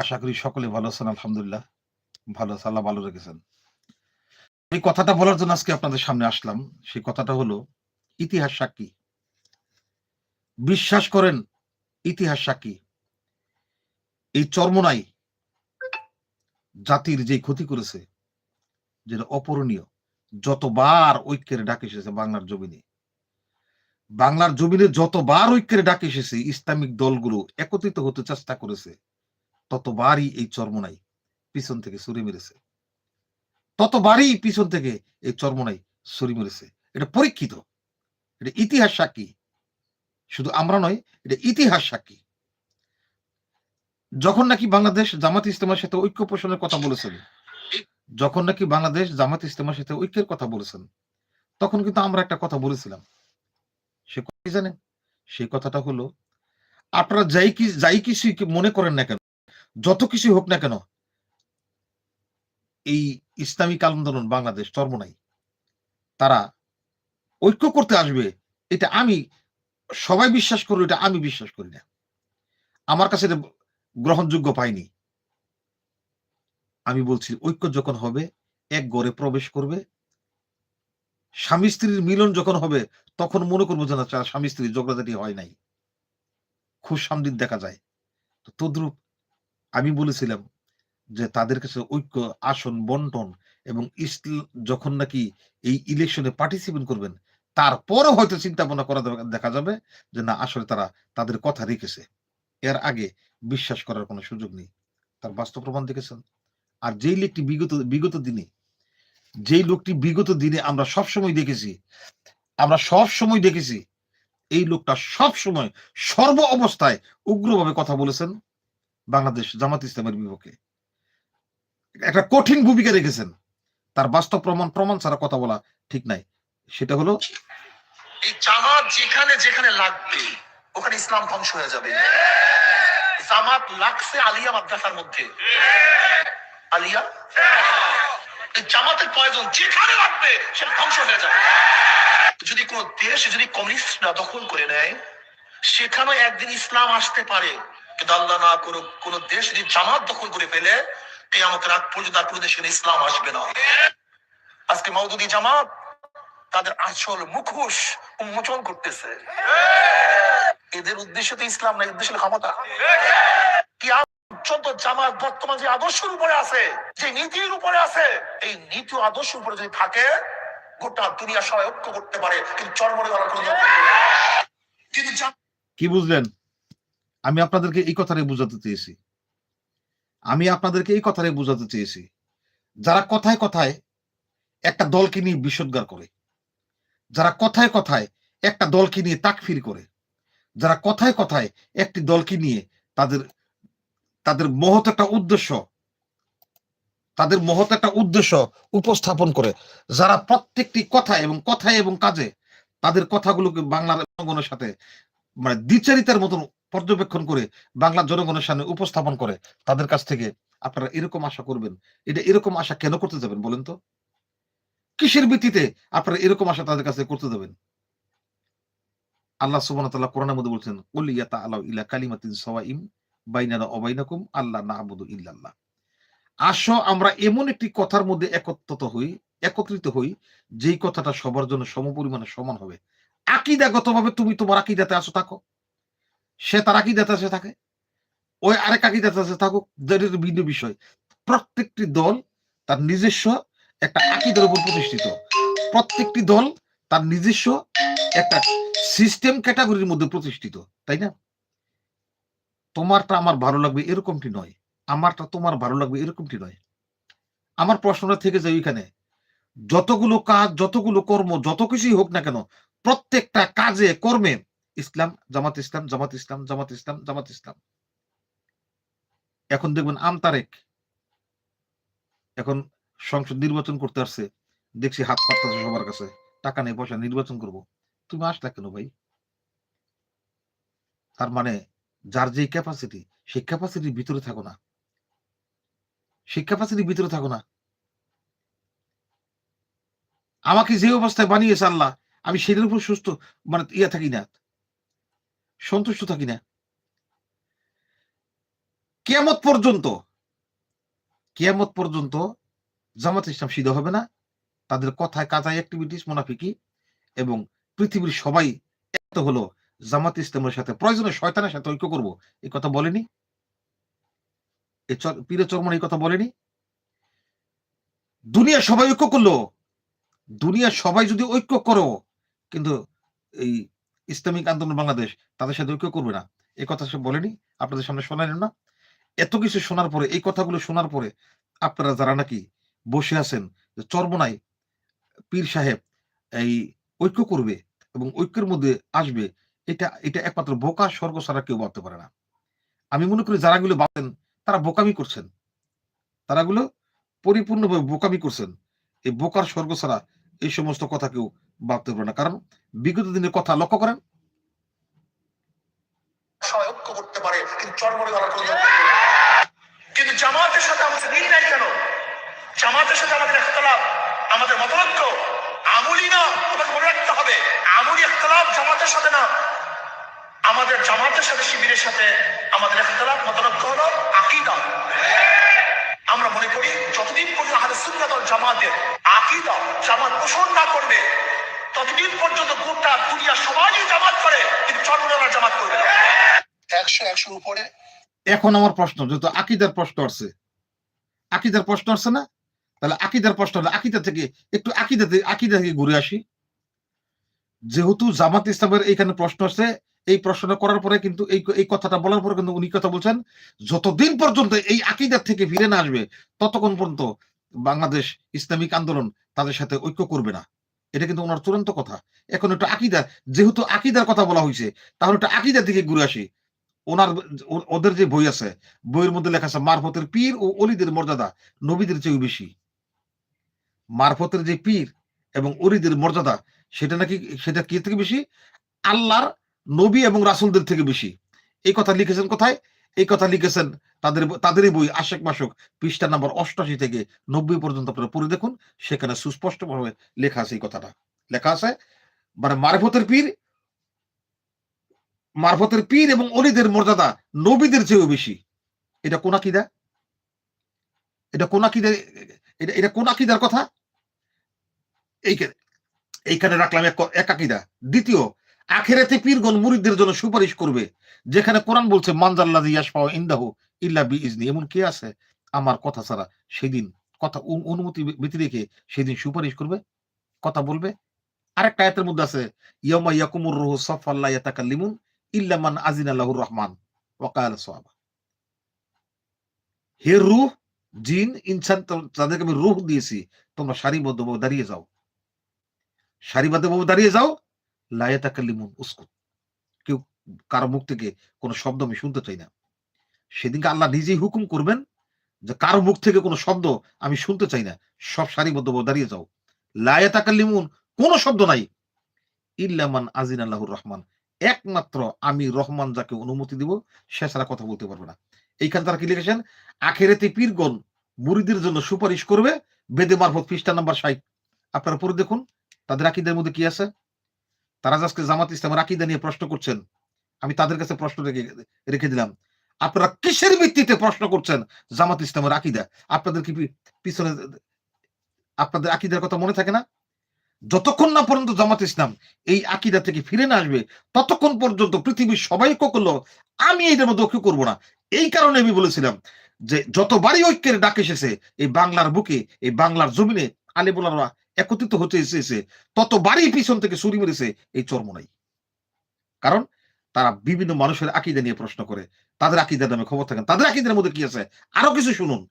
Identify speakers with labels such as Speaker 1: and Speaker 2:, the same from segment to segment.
Speaker 1: আশা করি সকলে ভালো আছেন, আলহামদুলিল্লাহ। ভালো আছে, আল্লাহ ভালো রেখেছেন। এই কথাটা বলার জন্য আজকে আপনাদের সামনে আসলাম। সেই কথাটা হলো, ইতিহাস সাক্ষী। বিশ্বাস করেন, ইতিহাস সাক্ষী। এই চর্মনাই জাতির যে ক্ষতি করেছে, যেটা অপূরণীয়, যতবার ঐক্যের ডাক এসেছে বাংলার জমিনে বাংলার জমিনে যতবার ঐক্যের ডাক এসেছে, ইসলামিক দলগুলো একত্রিত হতে চেষ্টা করেছে ততবারই এই চর্মনাই পিছন থেকে ছুরি মেরেছে। ততবারই পিছন থেকে এই চর্মনাই ছুরি মেরেছে। এটা পরীক্ষিত। এটা ইতিহাস সাক্ষী। শুধু আমরা নয়, এটা ইতিহাস সাক্ষী। যখন নাকি বাংলাদেশ জামাত ইসলামের সাথে ঐক্য পোষণের কথা বলেছেন, যখন নাকি বাংলাদেশ জামাত ইসলামের সাথে ঐক্যের কথা বলেছেন, তখন কিন্তু আমরা একটা কথা বলেছিলাম। সে কথা জানেন? সেই কথাটা হলো, আপনারা যাই কি, যাই কিছু মনে করেন না কেন যত কিছু হোক না কেন, এই ইসলামিক আন্দোলন বাংলাদেশ চর্মনাই তারা ঐক্য করতে আসবে, এটা আমি সবাই বিশ্বাস করি এটা আমি বিশ্বাস করি না। আমার কাছে এটা গ্রহণযোগ্য পাইনি। আমি বলছি, ঐক্য যখন হবে, এক গড়ে প্রবেশ করবে, স্বামী স্ত্রীর মিলন যখন হবে, তখন মনে করব যে না স্বামী স্ত্রীর ঝগড়াঝাটি হয় নাই। খুব সামদিন দেখা যায়। তদ্রুপ আমি বলেছিলাম যে তাদের কাছে ঐক্য, আসন, বন্টন এবং যখন নাকি এই ইলেকশনে পার্টিসিপেট করবেন, তারপরও হয়তো চিন্তা ভাবনা করা দেখা যাবে যে না, আসলে তারা তাদের কথা রেখেছে। এর আগে বিশ্বাস করার কোনো সুযোগ নেই। তার বাস্তব প্রমাণ দেখেছেন? আর যেই লোকটি বিগত বিগত দিনে, যেই লোকটি বিগত দিনে আমরা সব সময় দেখেছি, আমরা সব সময় দেখেছি, এই লোকটা সব সময় সর্ব অবস্থায় উগ্রভাবে কথা বলেছেন। বাংলাদেশ জামাত ইসলামের বিপক্ষে। একটা কঠিন ভূমিকা রেখেছেন। তার বাস্তব প্রমাণ প্রমাণ ছাড়া কথা বলা ঠিক নাই। সেটা হলো
Speaker 2: যেখানে যেখানে লাগবে, ওখানে ইসলাম ধ্বংস হয়ে যাবে। জামাত লাগছে আলিয়া মাদ্রাসার মধ্যে। আলিয়া? জামাতের প্রয়োজন যেখানে লাগবে, সেটা ধ্বংস হয়ে যাবে। যদি কোন দেশ, যদি কমিউনিস্টরা দখল করে নেয় সেখানে একদিন ইসলাম আসতে পারে। না করুক, কোন দেশ যদি জামাত দখল করে ফেলে, কেয়ামতের আগ পর্যন্ত আর কোনো দেশে ইসলাম আসবে না। আজকে মৌদুদি জামাত তাদের আসল মুখোশ উন্মোচন করতেছে। এদের উদ্দেশ্য তো ইসলাম না উদ্দেশ্য ক্ষমতা। পর্যন্ত জামাত বর্তমান যে আদর্শের উপরে আছে, যে নীতির উপরে আছে, এই নীতি ও আদর্শের উপরে যদি থাকে, গোটা দুনিয়া সবাই ঐক্য করতে পারে, কিন্তু চরমরে করার কোনো
Speaker 1: কি বুঝলেন? আমি আপনাদেরকে এই কথাটাই বুঝাতে চেয়েছি। আমি আপনাদেরকে এই কথাটাই বুঝাতে চেয়েছি। যারা কথায় কথায় একটা দলকে নিয়ে বিষোদ্গার করে, যারা কথায় কথায় একটা দলকে নিয়ে তাকফির করে, যারা কথায় কথায় একটি দলকে নিয়ে তাদের তাদের মহৎ একটা উদ্দেশ্য, তাদের মহৎ একটা উদ্দেশ্য উপস্থাপন করে, যারা প্রত্যেকটি কথায় এবং কথায় এবং কাজে তাদের কথাগুলোকে বাংলার জনগণের সাথে মানে দ্বিচারিতার মতন পর্যবেক্ষণ করে বাংলার জনগণের সামনে উপস্থাপন করে তাদের কাছ থেকে আপনারা এরকম আশা করবেন? এটা এরকম আশা কেন করতে যাবেন বলেন তো? কিসের ভিত্তিতে আপনারা এরকম আশা তাদের কাছে করতে দেবেন আল্লাহ ওয়া তাআলা কোরআনের মধ্যে বলছেন ইলা কালিমাতিন বাইনাকুম আল্লাহ ইল্লাল্লাহ। আসো, আমরা এমন একটি কথার মধ্যে একত্রিত হই একত্রিত হই, যেই কথাটা সবার জন্য সমপরিমাণে সমান হবে। আকিদাগতভাবে তুমি তোমার আকিদাতে আসো থাকো। সে তার আকিদাতে আসে থাকে? ওই আরেক আকিদাতে আসে থাকুক? That ভিন্ন বিষয়। প্রত্যেকটি দল তার নিজস্ব একটা আকিদার উপর প্রতিষ্ঠিত। প্রত্যেকটি দল তার নিজস্ব একটা সিস্টেম ক্যাটাগরির মধ্যে প্রতিষ্ঠিত। তাই না? তোমারটা আমার ভালো লাগবে এরকমটি নয়। আমারটা তোমার ভালো লাগবে এরকমটি নয়। আমার প্রশ্নটা থেকে যায় ওইখানে। যতগুলো কাজ, যতগুলো কর্ম, যত কিছুই হোক না কেন, প্রত্যেকটা কাজে, কর্মে ইসলাম, জামাত ইসলাম জামাত ইসলাম জামাত ইসলাম জামাত ইসলাম। এখন দেখবেন আমতারেক এখন সংসদ নির্বাচন করতে আসছে। দেখছি হাত পাততেছে সবার কাছে। টাকা নেই, পয়সা, নির্বাচন করব। তুমি আসলা কেন ভাই? তার মানে যার যে ক্যাপাসিটি সেই ক্যাপাসিটির ভিতরে থাকো না। সেই ক্যাপাসিটির ভিতরে থাকো না। আমাকে যে অবস্থায় বানিয়েছে আল্লাহ, আমি সেটার উপর সুস্থ মানে ইয়া থাকি না। সন্তুষ্ট থাকি না। কেয়ামত পর্যন্ত কেয়ামত পর্যন্ত জামাত ইসলাম সিদ্ধ হবে না। তাদের কথায় কাজায় অ্যাক্টিভিটিস মোনাফিকি এবং পৃথিবীর সবাই এত হলো জামাত ইসলামের সাথে, প্রয়োজনে শয়তানের সাথে ঐক্য করব। এই কথা বলেনি। পীরে চরমন এই কথা বলেনি। দুনিয়া সবাই ঐক্য করল। দুনিয়া সবাই যদি ঐক্য করো, কিন্তু এই ইসলামিক আন্দোলন বাংলাদেশ, তাদের সাথে ঐক্য করবে না। এই কথা সে বলেনি, আপনাদের সামনে শোনালেন না। এত কিছু শোনার পরে, এই কথাগুলো শোনার পরে আপনারা যারা নাকি বসে আছেন, যে চরমনায় পীর সাহেব এই ঐক্য করবে এবং ঐক্যের মধ্যে আসবে, এটা এটা একমাত্র বোকা, স্বর্গ ছাড়া কেউ ভাবতে পারে না। আমি মনে করি যারাগুলো ভাবেন তারা বোকামি করছেন। তারাগুলো পরিপূর্ণভাবে বোকামি করছেন। এই বোকার স্বর্গ ছাড়া এই সমস্ত কথা কেউ ভাবতে পারে না। কারণ বিগত দিনের কথা লক্ষ্য করেন।
Speaker 2: কিন্তু জামাতের সাথে আমাদের মিল নাই কেন? জামাতের সাথে আমাদের ইখতলাফ, আমাদের মতলক্য আমুলি না, তোমাকে মনে রাখতে হবে ইখতলাফ জামাতের সাথে না। আমাদের জামাতের সাথে, শিবিরের সাথে আমাদের ইখতলাফ, মতলক্য হলো আকীদা। আমরা মনে করি, যতদিন পর্যন্ত আহলে সুন্নাত ওয়াল আকীদা জামাত পোষণ না করবে ততদিন পর্যন্ত গোটা দুনিয়া সবাই জামাত করে কিন্তু জামাত করবে একশো একশোর উপরে।
Speaker 1: এখন আমার প্রশ্ন যেহেতু আকিদার প্রশ্ন আসছে। আকিদার প্রশ্ন আসছে না? তাহলে আকিদার প্রশ্ন হলে আকিদা থেকে একটু আকিদা থেকে আকিদা থেকে ঘুরে আসি। যেহেতু জামাত ইসলামের এইখানে প্রশ্ন আসছে এই প্রশ্নটা করার পরে কিন্তু এই এই কথাটা বলার পরে কিন্তু উনি কথা বলছেন যতদিন পর্যন্ত এই আকিদার থেকে ফিরে না আসবে ততক্ষণ পর্যন্ত বাংলাদেশ ইসলামিক আন্দোলন তাদের সাথে ঐক্য করবে না। এটা কিন্তু ওনার চূড়ান্ত কথা। এখন একটা আকিদা, যেহেতু আকিদার কথা বলা হয়েছে, তাহলে একটু আকিদার দিকে ঘুরে আসি। ওনার ওদের যে বই আছে, বইয়ের মধ্যে লেখা আছে, মারফতের পীর ও অলিদের মর্যাদা নবীদের চেয়েও বেশি। মারফতের যে পীর এবং অলিদের মর্যাদা, সেটা নাকি, সেটা কি থেকে বেশি? আল্লাহর নবী এবং রাসূলদের থেকে বেশি। এই কথা লিখেছেন কোথায়? এই কথা লিখেছেন তাদের তাদেরই বই আশেক মাসক, পৃষ্ঠা নাম্বার অষ্টাশি থেকে নব্বই পর্যন্ত আপনারা পড়ে দেখুন, সেখানে সুস্পষ্টভাবে লেখা আছে এই কথাটা। লেখা আছে মানে মারফতের পীর মারফতের পীর এবং অলিদের মর্যাদা নবীদের চেয়েও বেশি। এটা কোন আকিদা? এটা কোন আকিদা? এটা এটা কোন আকিদার কথা? এইখানে এইখানে রাখলাম এক আকিদা। দ্বিতীয়, আখেরাতে পীরগণ মুরিদদের জন্য সুপারিশ করবে। যেখানে কোরআন বলছে, মানজাল্লাযী ইয়াশফাউ ইনদাহু ইল্লা বিইজনি এমন কে আছে? আমার কথা ছাড়া সেদিন কথা অনুমতি ব্যতি রেখে সেদিন সুপারিশ করবে, কথা বলবে। আরেকটা আয়াতের মধ্যে আছে, ইয়াউমা ইয়াকুমুর রূহু সাফফান লা ইয়াতাকাল্লিমুন ইল্লা মান আজিনা লাহুর রহমান। ওয়াকাল সাহাবা হে রূহ, জিন, ইনসান তাদেরকে আমি রূহ দিয়েছি, তোমরা সারিবদ্ধভাবে দাঁড়িয়ে যাও। সারিবদ্ধভাবে দাঁড়িয়ে যাও লায়াতাকাল্লিমুন উসকুত কেউ কারও মুখ থেকে কোনো শব্দ আমি শুনতে চাই না। সেদিনকে আল্লাহ নিজেই হুকুম করবেন যে কারও মুখ থেকে কোনো শব্দ আমি শুনতে চাই না। সব সারিবদ্ধভাবে দাঁড়িয়ে যাও। লায়াতাকাল্লিমুন কোনো শব্দ নাই। ইল্লামান আজিন আল্লাহুর রহমান। একমাত্র আমি রহমান যাকে অনুমতি দিব, সে ছাড়া কথা বলতে পারবে না। এইখানে তারা কি লিখেছেন? আখেরাতে পীরগণ মুরিদের জন্য সুপারিশ করবে, বেদে মারফত পৃষ্ঠা নাম্বার ষাট। আপনারা পড়ে দেখুন, তাদের আকিদের মধ্যে কি আছে? তারা আজকে জামাত ইসলামের আকিদা নিয়ে প্রশ্ন করছেন। আমি তাদের কাছে প্রশ্ন রেখে রেখে দিলাম। আপনারা কিসের ভিত্তিতে প্রশ্ন করছেন? জামাত ইসলামের আকিদা। আপনাদের কি পিছনে আপনাদের আকিদার কথা মনে থাকে না? যতক্ষণ না পর্যন্ত জামাত ইসলাম এই আকিদা থেকে ফিরে না আসবে, ততক্ষণ পর্যন্ত পৃথিবীর সবাই করল, আমি এটার মধ্যে ঐক্য করব না। এই কারণে আমি বলেছিলাম যে, যতবারই ঐক্যের ডাক এসেছে, এই বাংলার বুকে, এই বাংলার জমিনে আলিবুলারা একত্রিত হতে এসেছে, ততবারই পিছন থেকে ছুরি মেরেছে, এই চর্মনাই কারণ তারা বিভিন্ন মানুষের আকিদা নিয়ে প্রশ্ন করে। তাদের আকিদার নামে খবর থাকেন। তাদের আকিদার মধ্যে কি আছে? আরও কিছু শুনুন।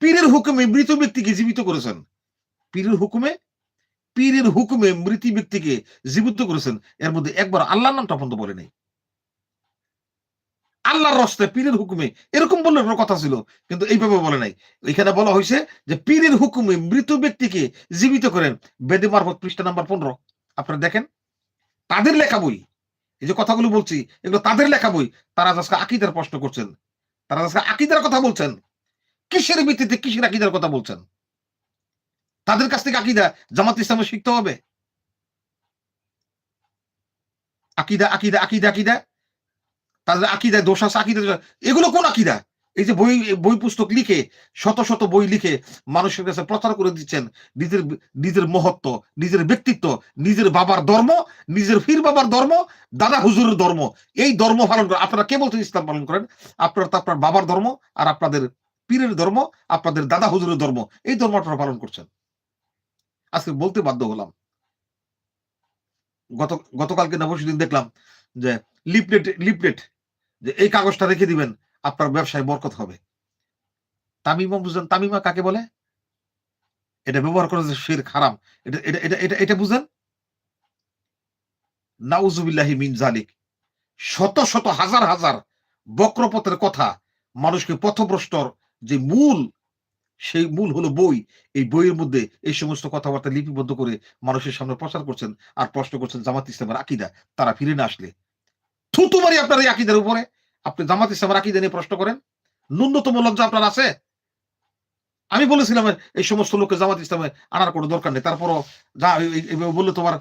Speaker 1: পীরের হুকুমে মৃত ব্যক্তিকে জীবিত করেছেন। পীরের হুকুমে? পীরের হুকুমে মৃত ব্যক্তিকে জীবিত করেছেন। এর মধ্যে একবার আল্লাহর নামটা পর্যন্ত বলে নেই। আল্লাহর রস্তে পীরের হুকুমে এরকম বললে কথা ছিল, কিন্তু এইভাবে বলে নাই। এখানে বলা হয়েছে যে পীরের হুকুমে মৃত ব্যক্তিকে জীবিত করেন। বেদে মারফত পৃষ্ঠা নাম্বার পনেরো। আপনারা দেখেন? তাদের লেখা বই। এই যে কথাগুলো বলছি, এগুলো তাদের লেখা বই। তারা আজকে আকিদার প্রশ্ন করছেন। তারা আজকে আকিদার কথা বলছেন। কিসের ভিত্তিতে কিসের আকিদার কথা বলছেন? তাদের কাছ থেকে আকিদা জামাত ইসলামে শিখতে হবে। আকিদা আকিদা আকিদা আকিদা। তাদের আকিদায় দোষ আছে, আকিদা এগুলো কোন আকিদা? এই যে বই বই পুস্তক লিখে, শত শত বই লিখে মানুষের কাছে প্রচার করে দিচ্ছেন নিজের নিজের মহত্ব, নিজের ব্যক্তিত্ব, নিজের বাবার ধর্ম, নিজের ফির বাবার ধর্ম, দাদা হুজুরের ধর্ম। এই ধর্ম পালন করেন আপনারা কে বলতে ইসলাম পালন করেন? আপনারা তো আপনার বাবার ধর্ম আর আপনাদের পীরের ধর্ম, আপনাদের দাদা হুজুরের ধর্ম। এই ধর্ম আপনারা পালন করছেন। আজকে বলতে বাধ্য হলাম। গত, গতকালকে না দেখলাম যে লিপলেট লিপলেট যে এই কাগজটা রেখে দিবেন। আপনার ব্যবসায় বরকত হবে। তামিমা বুঝেন, তামিমা কাকে বলে? এটা ব্যবহার করে শের খারাম এটা এটা এটা এটা এটা বুঝেন? নাউজুবিল্লাহি মিন জালিক শত শত, হাজার হাজার বক্রপথের কথা মানুষকে পথভ্রষ্টর যে মূল, সেই মূল হলো বই। এই বইয়ের মধ্যে এই সমস্ত কথাবার্তা লিপিবদ্ধ করে মানুষের সামনে প্রচার করছেন আর প্রশ্ন করছেন জামাত ইসলামের আকিদা। তারা ফিরে না আসলে। থুতু মারি আপনার এই আকিদার উপরে। আপনি জামাত ইসলামের আকিদা নিয়ে প্রশ্ন করেন। ন্যূনতম লজ্জা আপনার আছে? আমি বলেছিলাম এই সমস্ত লোককে জামাত ইসলামে আনার কোনো দরকার নেই। তারপরও যা বললে তোমার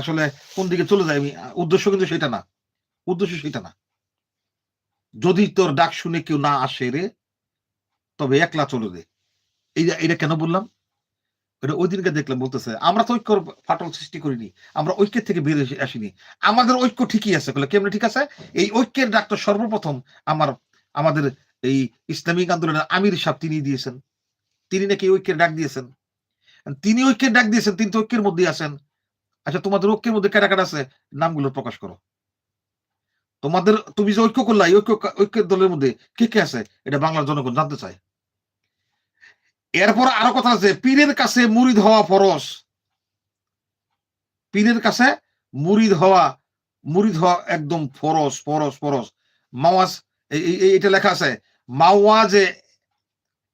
Speaker 1: আসলে কোন দিকে চলে যায়? আমি উদ্দেশ্য কিন্তু সেটা না। উদ্দেশ্য সেটা না। যদি তোর ডাক শুনে কেউ না আসে রে, তবে একলা চলে রে এই এটা কেন বললাম? এটা ওই দিনকে দেখলাম বলতেছে, আমরা তো ঐক্যর ফাটল সৃষ্টি করিনি, আমরা ঐক্যের থেকে বের আসিনি। আমাদের ঐক্য ঠিকই আছে। বলে, কেমন ঠিক আছে? এই ঐক্যের ডাক্তার সর্বপ্রথম আমার, আমাদের এই ইসলামিক আন্দোলনের আমির সাহেব তিনি দিয়েছেন। তিনি নাকি ঐক্যের ডাক দিয়েছেন। তিনি ঐক্যের ডাক দিয়েছেন, তিনি তো ঐক্যের মধ্যে আছেন। আচ্ছা তোমাদের ঐক্যের মধ্যে কারা কারা আছে? নামগুলো প্রকাশ করো। তোমাদের, তুমি যে ঐক্য করলা, এই ঐক্য, ঐক্যের দলের মধ্যে কে কে আছে? এটা বাংলার জনগণ জানতে চায়। এরপর আরও কথা আছে, পীরের কাছে মুরিদ হওয়া ফরস পীরের কাছে মুরিদ হওয়া মুরিদ হওয়া একদম ফরস ফরস ফরস মাওয়াজ এটা লেখা আছে, মাওয়াজে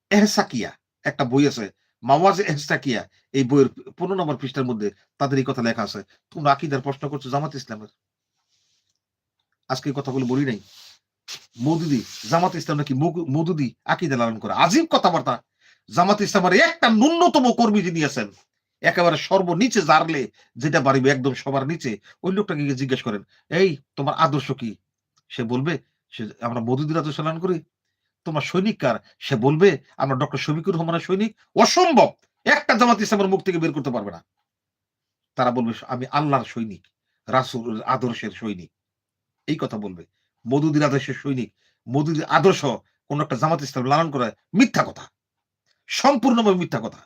Speaker 1: এহসাকিয়া, একটা বই আছে, মাওয়াজে এহসাকিয়া, এই বইয়ের পনেরো নম্বর পৃষ্ঠার মধ্যে তাদের এই কথা লেখা আছে। তোমরা আকিদার প্রশ্ন করছ, জামাত ইসলামের। আজকে এই কথাগুলো বলি নাই। মৌদুদি, জামাত ইসলাম নাকি মৌ- মৌদুদি আকিদা লালন করে। আজীব কথাবার্তা। জামাত ইসলামের একটা ন্যূনতম কর্মী যিনি আছেন, একেবারে সর্বনিচে জারলে যেটা পারিবে একদম সবার নিচে, ওই লোকটাকে গিয়ে জিজ্ঞেস করেন, এই, তোমার আদর্শ কি? সে বলবে, সে, আমরা মধুদির আদর্শ লালন করি। তোমার সৈনিক কার? সে বলবে, আমরা ডক্টর শফিকুর রহমানের সৈনিক। অসম্ভব! একটা জামাত ইসলামের মুখ থেকে বের করতে পারবে না। তারা বলবে, আমি আল্লাহর সৈনিক, রাসুল, আদর্শের সৈনিক। এই কথা বলবে মধুদির আদর্শের সৈনিক। মধুদির আদর্শ কোন একটা জামাত ইসলাম লালন করে মিথ্যা কথা। সম্পূর্ণভাবে মিথ্যা কথা।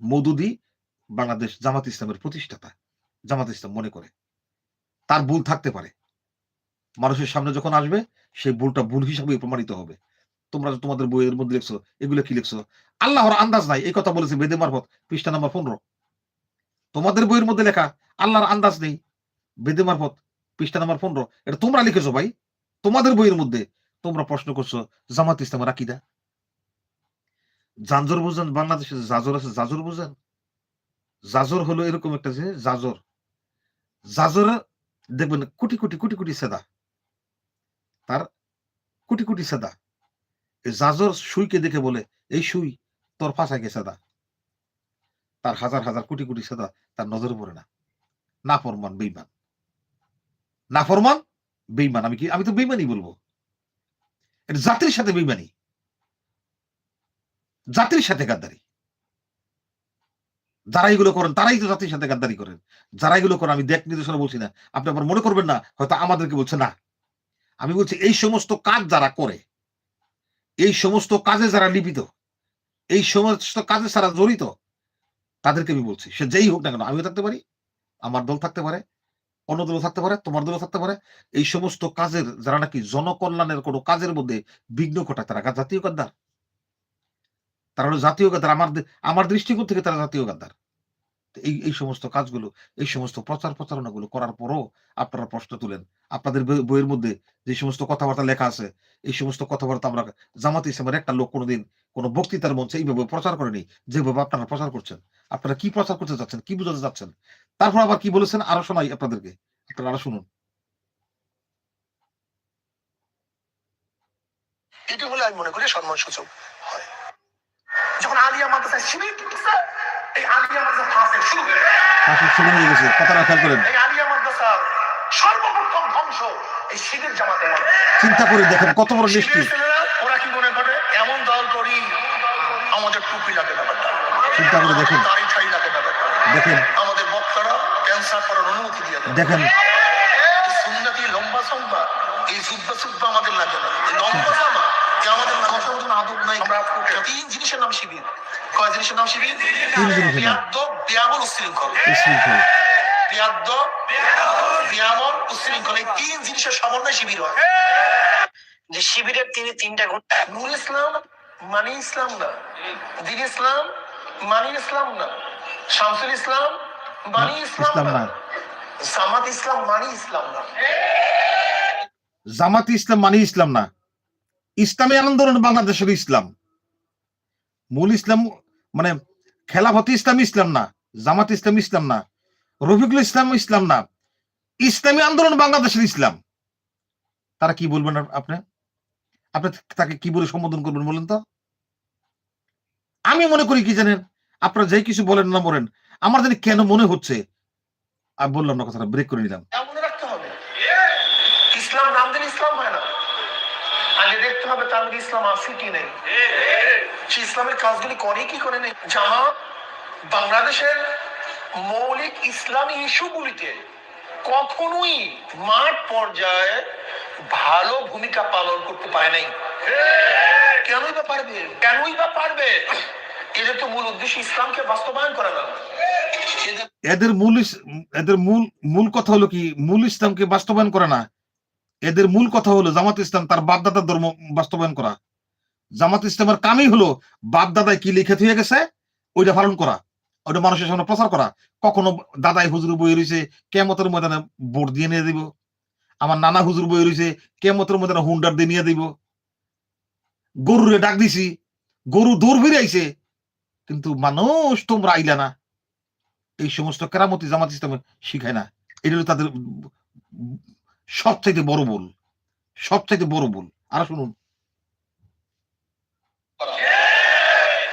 Speaker 1: মধুদি বাংলাদেশ জামাত ইসলামের প্রতিষ্ঠাতা, জামাত ইসলাম মনে করে। তার ভুল থাকতে পারে। মানুষের সামনে যখন আসবে, সেই ভুলটা ভুল হিসাবে প্রমাণিত হবে। তোমরা তোমাদের বইয়ের মধ্যে লিখছো, এগুলো কি লিখছো? আল্লাহর আন্দাজ নাই। এই কথা বলেছে বেদে মারফত, পৃষ্ঠা নাম্বার পনেরো। তোমাদের বইয়ের মধ্যে লেখা, আল্লাহর আন্দাজ নেই। বেদে মারফত, পৃষ্ঠা নাম্বার পনেরো। এটা তোমরা লিখেছো ভাই। তোমাদের বইয়ের মধ্যে তোমরা প্রশ্ন করছ, জামাত ইসলামের আকিদা। জাঞ্জর বুঝেন, বাংলাদেশে জাজর আছে, জাজর বুঝেন? জাজর হলো এরকম একটা যে জাজর। জাজর দেখবেন কোটি কোটি কোটি কোটি সেদা। তার কোটি কোটি সেদা। এই জাজর সুইকে দেখে বলে, এই সুই, তোর ফাঁসা গেছে দা। তার হাজার হাজার কোটি কোটি সেদা তার নজর পড়ে না। না ফরমান বেইমান না ফরমান বেইমান আমি কি, আমি তো বেইমানই বলব। এটা জাতির সাথে বেইমানি জাতির সাথে গাদ্দারি। যারা এগুলো করেন, তারাই তো জাতির সাথে গাদ্দারি করেন। যারা এগুলো করেন, আমি দেখ নির্দেশনা বলছি না। আপনি আবার মনে করবেন না, হয়তো আমাদেরকে বলছে, না। আমি বলছি, এই সমস্ত কাজ যারা করে, এই সমস্ত কাজে যারা লিপিত, এই সমস্ত কাজে যারা জড়িত, তাদেরকে আমি বলছি, সে যেই হোক না কেন, আমিও থাকতে পারি, আমার দল থাকতে পারে, অন্য দলও থাকতে পারে, তোমার দলও থাকতে পারে। এই সমস্ত কাজের যারা নাকি জনকল্যাণের কোনো কাজের মধ্যে বিঘ্ন ঘটায়, তারা জাতীয় গাদ্দার। তারা হলো জাতীয় গাদ্দার। আমার আমার দৃষ্টিকোণ থেকে তারা জাতীয় গাদ্দার। এই এই সমস্ত কাজগুলো, এই সমস্ত প্রচার প্রচারণাগুলো করার পরও আপনারা প্রশ্ন তুলেন। আপনাদের বইয়ের মধ্যে যে সমস্ত কথাবার্তা লেখা আছে, এই সমস্ত কথাবার্তা আমরা জামাত ইসলামের একটা লোক কোনোদিন কোনো বক্তৃতার মঞ্চে এইভাবে প্রচার করেনি, যেভাবে আপনারা প্রচার করছেন। আপনারা কি প্রচার করতে যাচ্ছেন, কি বোঝাতে যাচ্ছেন? তারপর আবার কি বলেছেন, আরও শোনাই আপনাদেরকে। আপনারা আরও শুনুন।
Speaker 2: এটি হলে আমি মনে করি সম্মান সূচক হয়। যখন আলিয়া মাদ্রাসায় শিবির ঢুকছে এই আলিয়া মাদ্রাসা ফাঁসের শুরু হয়ে গেছে।
Speaker 1: শুরু হয়ে গেছে। কথাটা খেয়াল করেন।
Speaker 2: এই আলিয়া মাদ্রাসার সর্বপ্রথম ধ্বংস এই শিবির জামাতের
Speaker 1: চিন্তা করে দেখেন কত বড় নিষ্ঠুর
Speaker 2: শিবির ছেলেরা ওরা ব্যাপারে এমন দল করি আমাদের টুপি লাগে ব্যাপারটা
Speaker 1: চিন্তা করে দেখেন।
Speaker 2: দাড়ি ঠাই লাগে ব্যাপারটা
Speaker 1: দেখেন।
Speaker 2: আমাদের বক্তারা ক্যান্সার করার অনুমতি দিয়ে
Speaker 1: দেখেন।
Speaker 2: সুন্নতি লম্বা সম্বা এই জুব্বা সুব্বা আমাদের লাগে না। লম্বা আমাদের কথা মতন আদব নাই আমরা তিন জিনিসের নাম শিবির। কয় জিনিসের নাম শিবির? বিয়ামল উশৃঙ্খল। বিয়ামল। উশৃঙ্খল এই তিন জিনিসের সমন্বয় শিবির হয়।
Speaker 3: যে শিবিরের তিনি তিনটা গুণ।
Speaker 2: নূর ইসলাম মানে ইসলাম না। দিন ইসলাম মানে ইসলাম না। শামসুল ইসলাম মানে ইসলাম না। জামাত ইসলাম মানে ইসলাম না।
Speaker 1: জামাত ইসলাম মানে ইসলাম না। ইসলামী আন্দোলন বাংলাদেশের ইসলাম। মূল ইসলাম মানে খেলাফত ইসলাম ইসলাম না, জামাত ইসলাম ইসলাম না, রফিকুল ইসলাম ইসলাম না, ইসলামী আন্দোলন বাংলাদেশের ইসলাম। তারা কি বলবেন আপনি? আপনি তাকে কি বলে সম্বোধন করবেন বলেন তো? আমি মনে করি কি জানেন, আপনারা যে কিছু বলেন না বলেন, আমার জানি কেন মনে হচ্ছে, আমি বললাম না, কথাটা ব্রেক করে নিলাম
Speaker 2: তা মনে রাখতে হবে ইসলাম নাম দিলে ইসলাম হয় না আগে দেখতে হবে তার মধ্যে ইসলাম আছে কি নেই। সে ইসলামের কাজগুলি করে কি করে নেই? জামাত বাংলাদেশের মৌলিক ইসলামী ইস্যুগুলিতে কখনোই মাঠ পর্যায়ে ভালো ভূমিকা পালন করতে পারে নাই। কেনই বা পারবে? কেনই বা পারবে? এদের তো মূল উদ্দেশ্য ইসলামকে বাস্তবায়ন করা না। এদের
Speaker 1: মূল এদের মূল মূল কথা হলো কি, মূল ইসলামকে বাস্তবায়ন করে না। এদের মূল কথা হলো জামাত ইসলাম তার বাপদাদার ধর্ম বাস্তবায়ন করা। জামাত ইসলামের কামই হলো বাপদাদায় কি লিখে থুয়ে গেছে, ওইটা পালন করা, ওইটা মানুষের সামনে প্রচার করা। কখনো দাদাই হুজুর বই রয়েছে কেমতের ময়দানে ভোট দিয়ে নিয়ে দিব। আমার নানা হুজুর বই রয়েছে কেমতের ময়দানে হুন্ডার দিয়ে নিয়ে দিব। গরুরে ডাক দিছি, গরু দৌড় ফিরে আইছে, কিন্তু মানুষ তোমরা আইলা না। এই সমস্ত কেরামতি জামাত ইসলামে শিখায় না। এটা হলো তাদের সবচাইতে বড় ভুল সব থেকে বড় ভুল। আর শুনুন।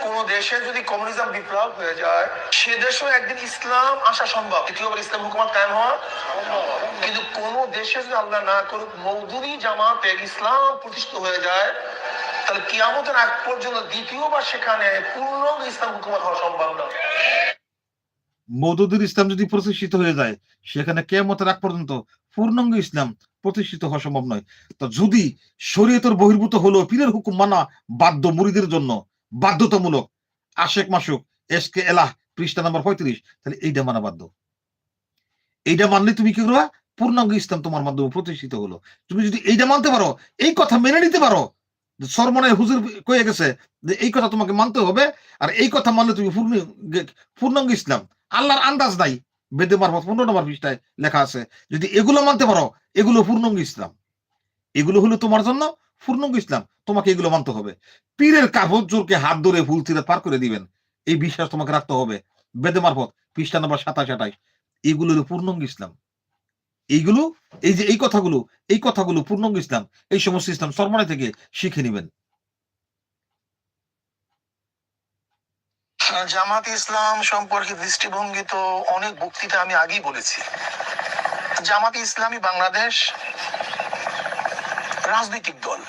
Speaker 2: কোন দেশে যদি কমিউনিজম বিপ্লব হয়ে যায় সে দেশেও একদিন ইসলাম আসা সম্ভব। ইসলাম হুকুমত কায়েম হওয়া কিন্তু কোন দেশে যদি আল্লাহ না করুক মৌদুদি জামাতের ইসলাম প্রতিষ্ঠিত হয়ে যায় তাহলে কিয়ামতের আগ পর্যন্ত দ্বিতীয়বার সেখানে পূর্ণ ইসলাম হুকুমত হওয়া সম্ভব না।
Speaker 1: মৌদুদুর ইসলাম যদি প্রতিষ্ঠিত হয়ে যায় সেখানে কেমতের আগ পর্যন্ত পূর্ণাঙ্গ ইসলাম প্রতিষ্ঠিত হওয়া সম্ভব নয়। তো যদি শরীয়তের বহির্ভূত হলো পীরের হুকুম মানা বাধ্য মুরিদের জন্য, বাধ্যতামূলক, আশেক মাসুক, এস কে এলাহ, পৃষ্ঠা নাম্বার পঁয়ত্রিশ, তাহলে এইটা মানা বাধ্য। এইটা মানলে তুমি কি করবা? পূর্ণাঙ্গ ইসলাম তোমার মাধ্যমে প্রতিষ্ঠিত হলো। তুমি যদি এইটা মানতে পারো, এই কথা মেনে নিতে পারো সরমনে হুজুর কয়ে গেছে যে এই কথা তোমাকে মানতে হবে, আর এই কথা মানলে তুমি পূর্ণ পূর্ণাঙ্গ ইসলাম। আল্লাহর আন্দাজ নাই। বেদে মারফত পনেরো নম্বর পৃষ্ঠায় লেখা আছে, যদি এগুলো মানতে পারো, এগুলো পূর্ণাঙ্গ ইসলাম। এগুলো হলো তোমার জন্য পূর্ণাঙ্গ ইসলাম, তোমাকে এগুলো মানতে হবে। পীরের কাপড় জোরকে হাত ধরে ফুল চিরে পার করে দিবেন, এই বিশ্বাস তোমাকে রাখতে হবে। বেদে মারফত পৃষ্ঠা নম্বর সাতাশ, আঠাশ, এগুলো হলো পূর্ণাঙ্গ ইসলাম। এইগুলো, এই যে এই কথাগুলো এই কথাগুলো পূর্ণাঙ্গ ইসলাম, এই সমস্ত ইসলাম সরমনে থেকে শিখে নেবেন।
Speaker 2: জামাত ইসলাম সম্পর্কে দৃষ্টিভঙ্গি তো অনেক বক্তৃতা আমি আগেই বলেছি। জামাত ইসলামী বাংলাদেশ রাজনৈতিক দল।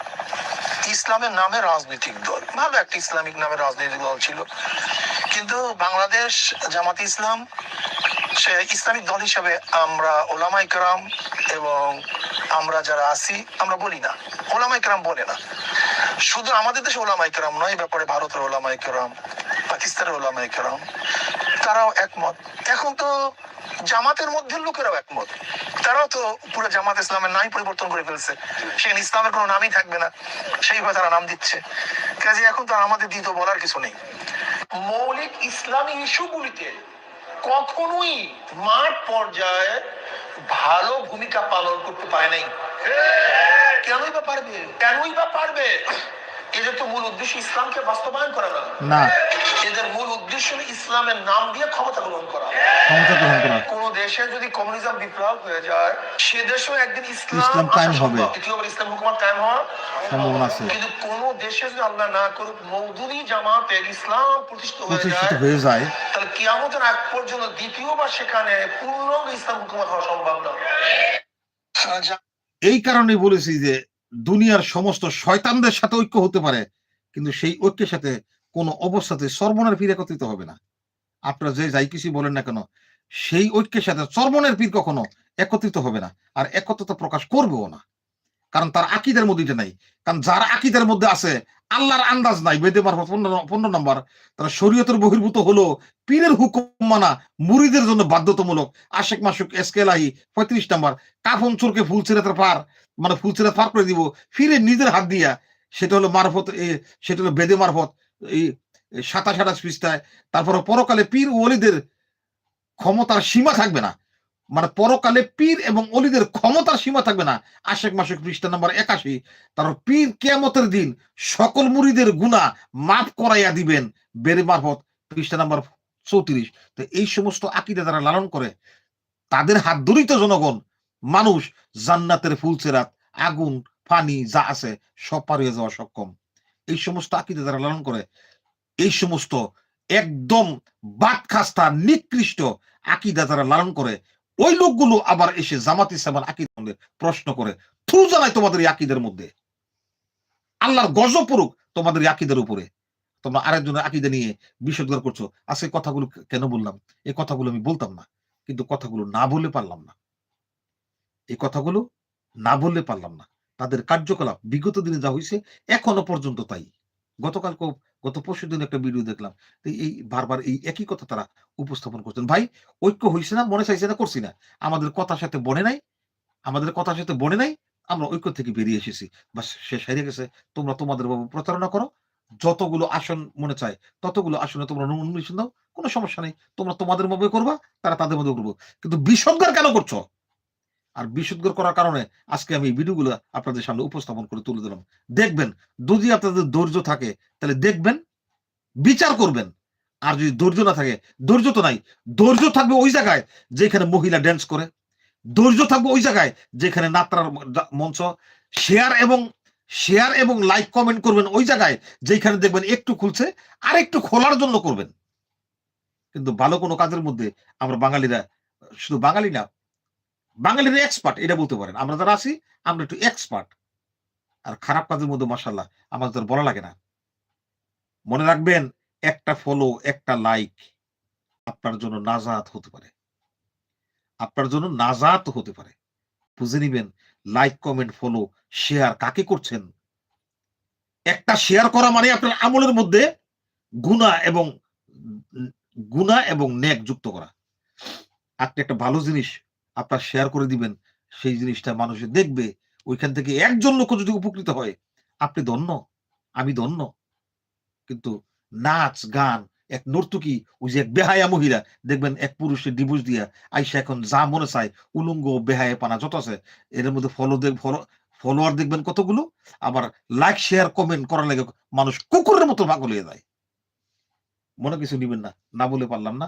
Speaker 2: ইসলামের নামে রাজনৈতিক দল। ভালো একটা ইসলামিক নামে রাজনৈতিক দল ছিল। কিন্তু বাংলাদেশ জামাত ইসলাম, সে ইসলামিক দল হিসাবে আমরা ওলামাই কেরাম এবং আমরা যারা আছি, আমরা বলি না। ওলামাই কেরাম বলে না। শুধু আমাদের দেশে ওলামাই কেরাম নয় ব্যাপারে ভারতের ওলামাই কেরাম পাকিস্তানের ওলামাই কেরাম, তারাও একমত। এখন তো জামাতের মধ্যে লোকেরাও একমত। তারাও তো পুরো জামাত ইসলামের নাই পরিবর্তন করে ফেলছে। সেখানে ইসলামের কোনো নামই থাকবে না। সেইভাবে তারা নাম দিচ্ছে। কাজে এখন তো আমাদের দ্বিতীয় বলার কিছু নেই। মৌলিক ইসলামী ইস্যুগুলিতে কখনোই মাঠ পর্যায়ে ভালো ভূমিকা পালন করতে পারে নাই। কেনই বা পারবে? কেনই বা পারবে? এদের তো মূল উদ্দেশ্য ইসলামকে বাস্তবায়ন করা না। এদের মূল উদ্দেশ্য হলো ইসলামের নাম দিয়ে ক্ষমতা গ্রহণ করা।
Speaker 1: ক্ষমতা গ্রহণ করা।
Speaker 2: কোন দেশে যদি কমিউনিজম বিপ্লব হয়ে যায় সে দেশেও একদিন ইসলাম
Speaker 1: কায়েম হবে।
Speaker 2: ইসলাম হুকুমত কায়েম হওয়া
Speaker 1: সম্ভাবনা আছে
Speaker 2: কিন্তু কোন দেশে যদি আল্লাহ না করুক মৌদুদি জামাতের ইসলাম প্রতিষ্ঠিত হয়ে যায়
Speaker 1: হয়ে যায়।
Speaker 2: তাহলে কিয়ামতের আগ পর্যন্ত দ্বিতীয়বার সেখানে পূর্ণ ইসলাম হুকুমত হওয়া সম্ভব না।
Speaker 1: এই কারণে বলেছি যে দুনিয়ার সমস্ত শয়তানদের সাথে ঐক্য হতে পারে, কিন্তু সেই ঐক্যের সাথে কোনো অবস্থাতে সর্বনের পীর একত্রিত হবে না। আপনারা যে যাই কিছু বলেন না কেন, সেই ঐক্যের সাথে সর্বনের পীর কখনো একত্রিত হবে না, আর একত্রতা প্রকাশ করবেও না। কারণ তার আকিদের মধ্যে এটা নাই। কারণ যার আকিদের মধ্যে আছে, আল্লাহর আন্দাজ নাই। বেদে মারফত পনেরো- নম্বর, তারা শরীয়তের বহির্ভূত হলো পীরের হুকুম মানা মুরিদের জন্য বাধ্যতামূলক। আশেক মাসুক এসকেলাহি পঁয়ত্রিশ নম্বর, কাফন চোরকে ফুল ছেড়ে পার। মানে ফুল ছেড়ে পার করে দিব, ফিরে নিজের হাত দিয়া, সেটা হলো মারফত সেটা হলো বেদে মারফত, এই সাতাশ আঠাশ পৃষ্ঠায়, তারপরে পরকালে পীর ও অলিদের ক্ষমতার সীমা থাকবে না। মানে পরকালে পীর এবং অলিদের ক্ষমতার সীমা থাকবে না। আশেক মাসুক পৃষ্ঠা নম্বর একাশি, তারপর পীর কেয়ামতের দিন সকল মুড়িদের গুণা মাফ করাইয়া দিবেন বেরে মারফত পৃষ্ঠা নম্বর চৌত্রিশ। তো এই সমস্ত আকিদা যারা লালন করে, তাদের হাত ধরিত জনগণ মানুষ জান্নাতের ফুলচেরাত আগুন, পানি যা আছে সব পার হয়ে যাওয়া সক্ষম। এই সমস্ত আকিদা যারা লালন করে, এই সমস্ত একদম বাদখাস্তা নিকৃষ্ট আকিদা যারা লালন করে, ওই লোকগুলো আবার এসে জামাত ইসলামের মধ্যে প্রশ্ন করে থ্রু জানায় তোমাদের এই আকিদের মধ্যে। আল্লাহর গজব পড়ুক তোমাদের এই আকিদের উপরে। তোমরা আরেকজনের আকিদে নিয়ে বিষোদ্গার করছ। আজকে কথাগুলো কেন বললাম? এই কথাগুলো আমি বলতাম না, কিন্তু কথাগুলো না বললে পারলাম না। এই কথাগুলো না বললে পারলাম না। তাদের কার্যকলাপ বিগত দিনে যা হয়েছে এখনও পর্যন্ত তাই। গতকাল গত পরশু দিন একটা ভিডিও দেখলাম এই বারবার এই একই কথা তারা উপস্থাপন করছেন। ভাই, ঐক্য হয়েছে না, মনে চাইছে না, করছি না। আমাদের কথার সাথে বনে নাই, আমাদের কথার সাথে বনে নাই, আমরা ঐক্য থেকে বেরিয়ে এসেছি। বা শেষ, হারিয়ে গেছে। তোমরা তোমাদের ভাবে প্রতারণা করো। যতগুলো আসন মনে চায়, ততগুলো আসনে তোমরা নমিনেশন দাও। কোনো সমস্যা নেই। তোমরা তোমাদের মধ্যে করবা, তারা তাদের মধ্যে করব। কিন্তু বিসর্গার কেন করছ? আর বিশুদ্ধার করার কারণে আজকে আমি এই ভিডিওগুলো আপনাদের সামনে উপস্থাপন করে তুলে দিলাম দেখবেন, যদি আপনাদের ধৈর্য থাকে, তাহলে দেখবেন, বিচার করবেন। আর যদি ধৈর্য না থাকে, ধৈর্য তো নাই, ধৈর্য থাকবে ওই জায়গায় যেখানে মহিলা ড্যান্স করে, ধৈর্য থাকবে ওই জায়গায় যেখানে নাত্রার মঞ্চ শেয়ার এবং শেয়ার এবং লাইক কমেন্ট করবেন ওই জায়গায় যেখানে দেখবেন একটু খুলছে, আর একটু খোলার জন্য করবেন। কিন্তু ভালো কোনো কাজের মধ্যে আমরা বাঙালিরা, শুধু বাঙালি না বাঙালিরা এক্সপার্ট এটা বলতে পারেন। আমরা যারা আছি, আমরা একটু এক্সপার্ট আর খারাপ কাজের মধ্যে মাসাল্লাহ আমাদের বলা লাগে না। মনে রাখবেন, একটা ফলো একটা লাইক আপনার জন্য নাজাত হতে পারে। আপনার জন্য নাজাত হতে পারে। বুঝে নিবেন লাইক কমেন্ট ফলো শেয়ার কাকে করছেন? একটা শেয়ার করা মানে আপনার আমলের মধ্যে গুণা এবং গুণা এবং নেক যুক্ত করা। আপনি একটা ভালো জিনিস আপনার শেয়ার করে দিবেন, সেই জিনিসটা মানুষে দেখবে, ওইখান থেকে একজন লোক যদি উপকৃত হয়, আপনি ধন্য, আমি ধন্য। কিন্তু নাচ, গান, এক নর্তকী, ওই যে এক বেহায়া মহিলা, দেখবেন এক পুরুষের ডিভোর্স দিয়া আইসা এখন যা মনে চায়, উলঙ্গ, বেহায়া পানা যত আছে এর মধ্যে ফলো দেখ ফলো ফলোয়ার দেখবেন কতগুলো? আবার লাইক শেয়ার কমেন্ট করার লাগে মানুষ কুকুরের মতো ভাগ হয়ে যায়। মনে কিছু নিবেন না না বলে পারলাম না।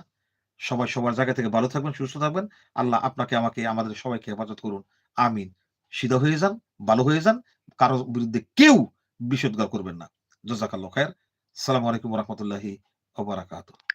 Speaker 1: সবাই সবার জায়গা থেকে ভালো থাকবেন, সুস্থ থাকবেন। আল্লাহ আপনাকে, আমাকে, আমাদের সবাইকে হেফাজত করুন। আমিন। সিধা হয়ে যান, ভালো হয়ে যান, কারোর বিরুদ্ধে কেউ বিষোদ্গার করবেন না। জজাকাল্লাহ খায়ের সালাম আলাইকুম রহমতুল্লাহি ওবরাকাতুহ